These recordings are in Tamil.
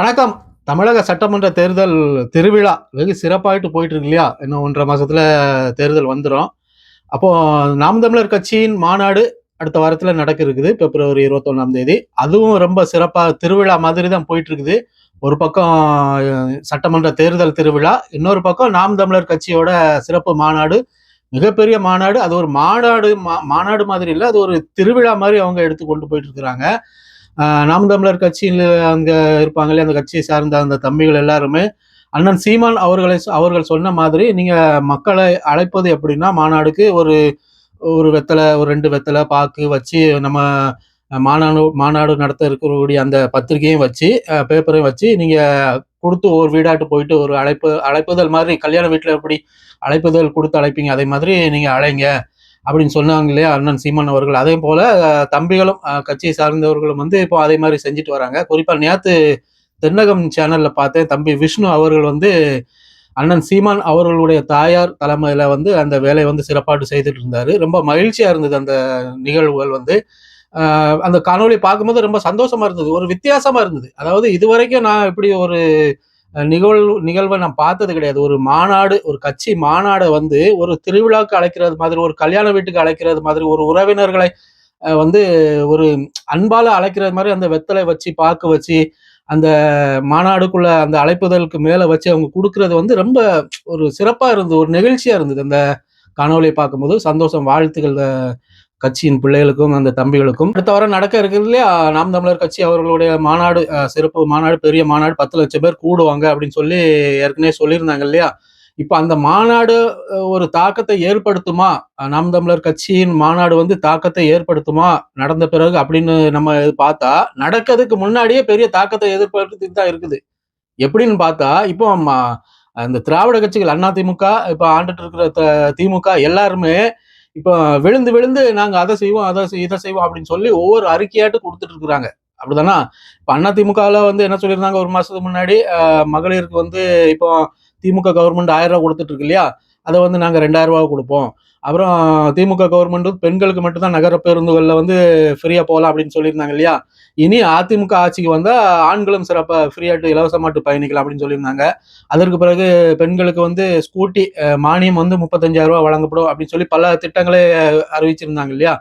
வணக்கம். தமிழக சட்டமன்ற தேர்தல் திருவிழா வெகு சிறப்பாயிட்டு போயிட்டு இருக்கு இல்லையா? இன்னும் ஒன்றரை மாசத்துல தேர்தல் வந்துடும் அப்போ நாம் தமிழர் கட்சியின் மாநாடு அடுத்த வாரத்துல நடக்க இருக்குது பிப்ரவரி இருபத்தொன்னாம் தேதி. அதுவும் ரொம்ப சிறப்பா திருவிழா மாதிரி தான் போயிட்டு இருக்குது ஒரு பக்கம் சட்டமன்ற தேர்தல் திருவிழா இன்னொரு பக்கம் நாம் தமிழர் கட்சியோட சிறப்பு மாநாடு. மிகப்பெரிய மாநாடு. அது ஒரு மாநாடு மா- மாநாடு மாதிரி இல்லை அது ஒரு திருவிழா மாதிரி அவங்க எடுத்து கொண்டு போயிட்டு இருக்கிறாங்க நாம் தமிழர் கட்சியில் அங்கே இருப்பாங்களே அந்த கட்சியை சார்ந்த அந்த தம்பிகள் எல்லாருமே. அண்ணன் சீமான் அவர்களை அவர்கள் சொன்ன மாதிரி நீங்கள் மக்களை அழைப்பது எப்படின்னா மாநாடுக்கு ஒரு ஒரு வெத்தலை ஒரு ரெண்டு வெத்தலை பாக்கு வச்சு நம்ம மாநாடு மாநாடு நடத்த இருக்கக்கூடிய அந்த பத்திரிகையும் வச்சு பேப்பரையும் வச்சு நீங்கள் கொடுத்து ஒரு வீடாட்டு போயிட்டு ஒரு அழைப்பு அழைப்புதல் மாதிரி கல்யாண வீட்டில் எப்படி அழைப்புதல் கொடுத்து அழைப்பீங்க? அதே மாதிரி நீங்கள் அழைங்க. அப்படின்னு சொன்னாங்க இல்லையா அண்ணன் சீமான் அவர்கள். அதே போல தம்பிகளும் கட்சியை சார்ந்தவர்களும் வந்து இப்போ அதே மாதிரி செஞ்சுட்டு வராங்க. குறிப்பா நேத்து தென்னகம் சேனல்ல பார்த்தேன் தம்பி விஷ்ணு அவர்கள் வந்து அண்ணன் சீமான் அவர்களுடைய தாயார் தலைமையில வந்து அந்த வேலையை வந்து சிறப்பாட்டு செய்துட்டு இருந்தாரு. ரொம்ப மகிழ்ச்சியா இருந்தது அந்த நிகழ்வுகள் வந்து. அந்த காணொளி பார்க்கும்போது ரொம்ப சந்தோஷமா இருந்தது. ஒரு வித்தியாசமா இருந்தது. அதாவது இதுவரைக்கும் நான் இப்படி ஒரு நிகழ்வு நிகழ்வை நான் பார்த்தது கிடையாது. ஒரு மாநாடு ஒரு கட்சி மாநாடை வந்து ஒரு திருவிழாவுக்கு அழைக்கிறது மாதிரி ஒரு கல்யாண வீட்டுக்கு அழைக்கிறது மாதிரி ஒரு உறவினர்களை வந்து ஒரு அன்பால அழைக்கிறது மாதிரி அந்த வெத்தலை வச்சு பாக்கு வச்சு அந்த மாநாடுக்குள்ள அந்த அழைப்புதலுக்கு மேல வச்சு அவங்க கொடுக்கறது வந்து ரொம்ப ஒரு சிறப்பா இருந்தது ஒரு நெகிழ்ச்சியா இருந்தது. அந்த காணொலியை பார்க்கும்போது சந்தோஷம் வாழ்த்துக்கள் கட்சியின் பிள்ளைகளுக்கும் அந்த தம்பிகளுக்கும். அடுத்த வாரம் நடக்க இருக்குது இல்லையா? நாம் தமிழர் கட்சி அவர்களுடைய மாநாடு சிறப்பு மாநாடு பெரிய மாநாடு பத்து லட்சம் பேர் கூடுவாங்க அப்படின்னு சொல்லி ஏற்கனவே சொல்லியிருந்தாங்க இல்லையா? இப்போ அந்த மாநாடு ஒரு தாக்கத்தை ஏற்படுத்துமா? நாம் தமிழர் கட்சியின் மாநாடு வந்து தாக்கத்தை ஏற்படுத்துமா? நடந்த பிறகு அப்படின்னு நம்ம பார்த்தா நடக்கிறதுக்கு முன்னாடியே பெரிய தாக்கத்தை எதிர்பார்த்து தான் இருக்குது. எப்படின்னு பார்த்தா இப்போ அந்த திராவிட கட்சிகள் அண்ணா திமுக இப்போ ஆண்டுட்டு இருக்கிற த- திமுக எல்லாருமே இப்போ விழுந்து விழுந்து நாங்கள் அதை செய்வோம் அதை செய்- இதை செய்வோம் அப்படின்னு சொல்லி ஒவ்வொரு அறிக்கையாட்டு கொடுத்துட்டு இருக்கிறாங்க. அப்படிதானா? இப்போ அண்ணா திமுகவில் வந்து என்ன சொல்லியிருந்தாங்க ஒரு மாதத்துக்கு முன்னாடி? மகளிருக்கு வந்து இப்போ திமுக கவர்மெண்ட் ஆயிரம் ரூபா கொடுத்துட்டு இருக்கு இல்லையா? அதை வந்து நாங்கள் ரெண்டாயிரம் கொடுப்போம். அப்புறம் திமுக கவர்மெண்ட் பெண்களுக்கு மட்டும்தான் நகர பேருந்துகளில் வந்து ஃப்ரீயாக போகலாம் அப்படின்னு சொல்லியிருந்தாங்க இல்லையா? இனி அதிமுக ஆட்சிக்கு வந்தால் ஆண்களும் சிறப்பாக ஃப்ரீயாட்டு இலவசமாட்டு பயணிக்கலாம் அப்படின்னு சொல்லியிருந்தாங்க. அதற்கு பிறகு பெண்களுக்கு வந்து ஸ்கூட்டி மானியம் வந்து முப்பத்தஞ்சாயிரரூபா வழங்கப்படும் அப்படின்னு சொல்லி பல திட்டங்களை அறிவிச்சிருந்தாங்க இல்லையா?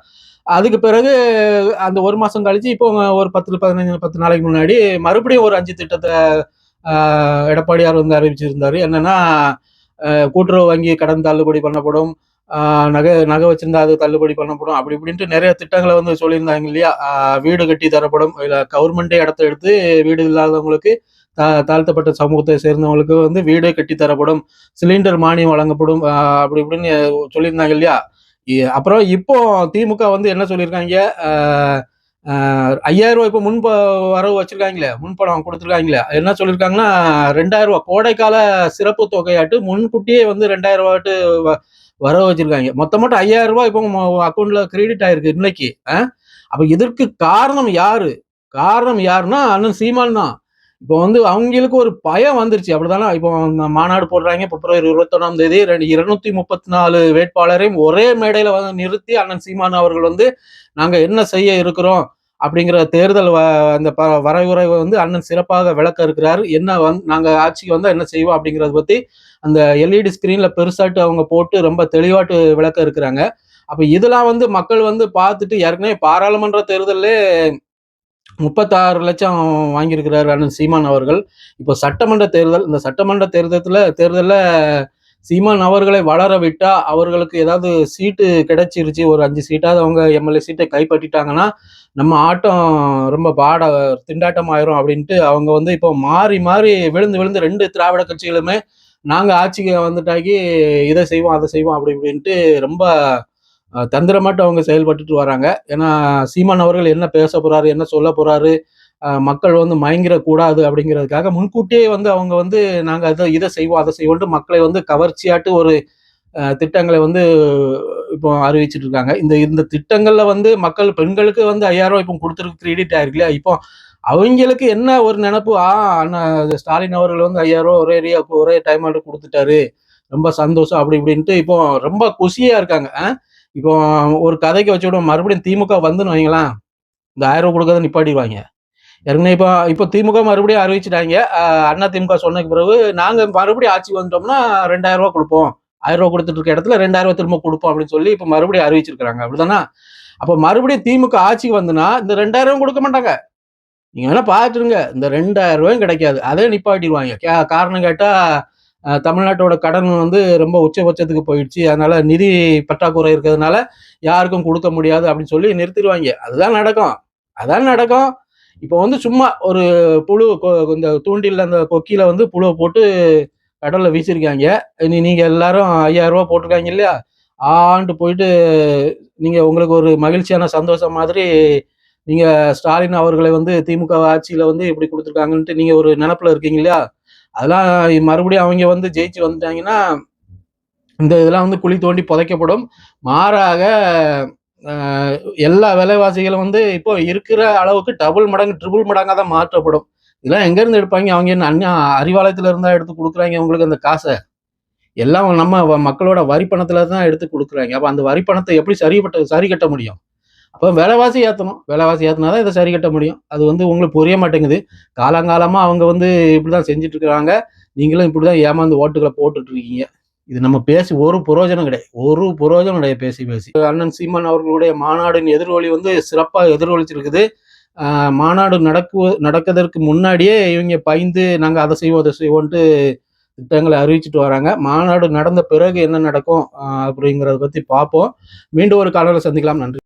அதுக்கு பிறகு அந்த ஒரு மாதம் கழிச்சு இப்போ ஒரு பத்து பதினஞ்சு பத்து நாளைக்கு முன்னாடி மறுபடியும் ஒரு அஞ்சு திட்டத்தை எடப்பாடியார் வந்து அறிவிச்சிருந்தாரு. என்னன்னா கூட்டுறவு வங்கி கடன் தள்ளுபடி பண்ணப்படும். நகை நகை வச்சிருந்தா அது தள்ளுபடி பண்ணப்படும். அப்படி இப்படின்ட்டு நிறைய திட்டங்களை வந்து சொல்லியிருந்தாங்க இல்லையா? வீடு கட்டி தரப்படும். இல்லை கவர்மெண்டே இடத்த எடுத்து வீடு இல்லாதவங்களுக்கு தா- தாழ்த்தப்பட்ட சமூகத்தை சேர்ந்தவங்களுக்கு வந்து வீடு கட்டி தரப்படும். சிலிண்டர் மானியம் வழங்கப்படும். அப்படி இப்படின்னு சொல்லியிருந்தாங்க இல்லையா? இ- அப்புறம் இப்போ திமுக வந்து என்ன சொல்லியிருக்காங்க? ஐயாயிரம் ரூபாய் இப்போ முன்ப வரவு வச்சிருக்காங்களே முன்பணம் கொடுத்துருக்காங்களே. என்ன சொல்லியிருக்காங்கன்னா ரெண்டாயிரம் ரூபா கோடைக்கால சிறப்பு தொகையாட்டு முன்கூட்டியே வந்து ரெண்டாயிரம் ரூபாட்டு வ- வரவு வச்சிருக்காங்க. மொத்தம் மட்டும் ஐயாயிரம் ரூபாய் இப்போ அக்கௌண்ட்ல கிரெடிட் ஆயிருக்கு இன்னைக்கு. அஹ்? அப்ப இதற்கு காரணம் யாரு? காரணம் யாருன்னா அண்ணன் சீமான் தான். இப்போ வந்து அவங்களுக்கு ஒரு பயம் வந்துருச்சு. அப்படிதானே? இப்போ இந்த மாநாடு போடுறாங்க. பிப்ரவரி இருபத்தொன்னாம் தேதி ரெண்டு இருநூத்தி முப்பத்தி நாலு வேட்பாளரையும் ஒரே மேடையில வந்து நிறுத்தி அண்ணன் சீமான் அவர்கள் வந்து நாங்க என்ன செய்ய இருக்கிறோம்? அப்படிங்கிற தேர்தல் வ- அந்த ப- வரைவுரை வந்து அண்ணன் சிறப்பாக விளக்க இருக்கிறாரு. என்ன வந் நாங்கள் ஆட்சிக்கு வந்தால் என்ன செய்வோம் அப்படிங்கிறத பற்றி அந்த எல்இடி ஸ்க்ரீனில் பெருசாட்டு அவங்க போட்டு ரொம்ப தெளிவாட்டு விளக்க இருக்கிறாங்க. அப்போ இதெல்லாம் வந்து மக்கள் வந்து பார்த்துட்டு ஏற்கனவே பாராளுமன்ற தேர்தல்லே முப்பத்தாறு லட்சம் வாங்கியிருக்கிறார் அண்ணன் சீமான் அவர்கள். இப்போ சட்டமன்ற தேர்தல் இந்த சட்டமன்ற தேர்தலில் தேர்தலில் சீமான் அவர்களை வளர விட்டா அவர்களுக்கு ஏதாவது சீட்டு கிடைச்சிருச்சு ஒரு அஞ்சு சீட்டாவது அவங்க எம்எல்ஏ சீட்டை கைப்பற்றிட்டாங்கன்னா நம்ம ஆட்டம் ரொம்ப பாட திண்டாட்டம் ஆயிரும் அப்படின்ட்டு அவங்க வந்து இப்போ மாறி மாறி விழுந்து விழுந்து ரெண்டு திராவிட கட்சிகளுமே நாங்க ஆட்சிக்கு வந்துட்டாக்கி இதை செய்வோம் அதை செய்வோம் அப்படி இப்படின்ட்டு ரொம்ப தந்திரமாட்டு அவங்க செயல்பட்டுட்டு வராங்க. ஏன்னா சீமான் அவர்கள் என்ன பேச போறாரு என்ன சொல்ல போறாரு மக்கள் வந்து மயங்கிடக்கூடாது அப்படிங்கிறதுக்காக முன்கூட்டியே வந்து அவங்க வந்து நாங்கள் அதை இதை செய்வோம் அதை செய்வோம்ட்டு மக்களை வந்து கவர்ச்சியாட்டு ஒரு திட்டங்களை வந்து இப்போ அறிவிச்சிட்டு இருக்காங்க. இந்த இந்த திட்டங்கள்ல வந்து மக்கள் பெண்களுக்கு வந்து ஐயாயிரம் ரூபாய் இப்போ கொடுத்துருக்கு கிரெடிட் ஆயிருக்கு இல்லையா? இப்போ அவங்களுக்கு என்ன ஒரு நினப்பு? ஆ அண்ணா ஸ்டாலின் அவர்கள் வந்து ஐயாயிரம் ஒரே ஏரியா ஒரே டைம் ஆட்டு கொடுத்துட்டாரு. ரொம்ப சந்தோஷம் அப்படி இப்படின்ட்டு இப்போ ரொம்ப குஷியா இருக்காங்க. இப்போ ஒரு கதைக்கு வச்சு விடுவோம் மறுபடியும் திமுக வந்துன்னு வைங்களேன். இந்த ஆயிரம் ரூபாய் கொடுக்கறத நிப்பாட்டிடுவாங்க. ஏற்கனவே இப்போ இப்போ திமுக மறுபடியும் அறிவிச்சிட்டாங்க. அண்ணா திமுக சொன்னதுக்கு பிறகு நாங்கள் மறுபடியும் ஆட்சி வந்துட்டோம்னா ரெண்டாயிரம் ரூபா கொடுப்போம். ஆயிரம் ரூபா கொடுத்துட்டு இருக்க இடத்துல ரெண்டாயிரம் ரூபா திரும்ப கொடுப்போம் அப்படின்னு சொல்லி இப்போ மறுபடியும் அறிவிச்சிருக்காங்க அப்படிதானா? அப்போ மறுபடியும் திமுக ஆட்சிக்கு வந்துன்னா இந்த ரெண்டாயிரம் கொடுக்க மாட்டாங்க. நீங்க வேணா பார்த்துருங்க இந்த ரெண்டாயிரம் ரூபாயும் கிடைக்காது. அதே நிப்பாட்டிடுவாங்க. கே- காரணம் கேட்டா தமிழ்நாட்டோட கடன் வந்து ரொம்ப உச்சபட்சத்துக்கு போயிடுச்சு. அதனால நிதி பற்றாக்குறை இருக்கிறதுனால யாருக்கும் கொடுக்க முடியாது அப்படின்னு சொல்லி நிறுத்திடுவாங்க. அதுதான் நடக்கும். அதான் நடக்கும். இப்போ வந்து சும்மா ஒரு புழு கொ- இந்த தூண்டில் அந்த கொக்கியில வந்து புழுவை போட்டு கடல்ல வீசியிருக்காங்க இனி நீங்க எல்லாரும் ஐயாயிரம் ரூபா போட்டிருக்காங்க இல்லையா? ஆண்டு போயிட்டு நீங்க உங்களுக்கு ஒரு மகிழ்ச்சியான சந்தோஷம் மாதிரி நீங்க ஸ்டாலின் அவர்களை வந்து திமுக ஆட்சியில வந்து இப்படி கொடுத்துருக்காங்கன்ட்டு நீங்க ஒரு நினப்புல இருக்கீங்க இல்லையா? அதெல்லாம் மறுபடியும் அவங்க வந்து ஜெயிச்சு வந்துட்டாங்கன்னா இந்த இதெல்லாம் வந்து குழி தோண்டி புதைக்கப்படும். மாறாக எல்லா விலைவாசிகளும் வந்து இப்போ இருக்கிற அளவுக்கு டபுள் மடங்கு ட்ரிபிள் மடங்காக தான் மாற்றப்படும். இதெல்லாம் எங்கேருந்து எடுப்பாங்க? அவங்க என்ன அந்நிய அறிவாலயத்தில் இருந்தால் எடுத்து கொடுக்குறாங்க உங்களுக்கு அந்த காசை? எல்லாம் நம்ம வ- மக்களோட வரி பணத்தில் தான் எடுத்து கொடுக்குறாங்க. அப்போ அந்த வரி பணத்தை எப்படி சரிப்பட்ட சரி கட்ட முடியும்? அப்போ விலைவாசி ஏற்றணும் விலைவாசி ஏற்றினா தான் இதை சரி கட்ட முடியும். அது வந்து உங்களுக்கு புரிய மாட்டேங்குது. காலங்காலமாக அவங்க வந்து இப்படி தான் செஞ்சுட்ருக்குறாங்க நீங்களும் இப்படி தான் ஏமாந்து ஓட்டுகளை போட்டுட்டு இருக்கீங்க. இது நம்ம பேசி ஒரு புரோஜனம் கிடையாது. ஒரு புரோஜனம் கிடையாது பேசி பேசி. அண்ணன் சீமான் அவர்களுடைய மாநாடின் எதிர்வொலி வந்து சிறப்பாக எதிர்வொலிச்சிருக்குது மாநாடு நடக்கு நடக்கிறதுக்கு முன்னாடியே இவங்க பயந்து நாங்கள் அதை செய்வோம் அதை செய்வோன்ட்டு திட்டங்களை அறிவிச்சிட்டு வராங்க. மாநாடு நடந்த பிறகு என்ன நடக்கும் அப்படிங்கிறத பற்றி பார்ப்போம். மீண்டும் ஒரு காலையில் சந்திக்கலாம். நன்றி.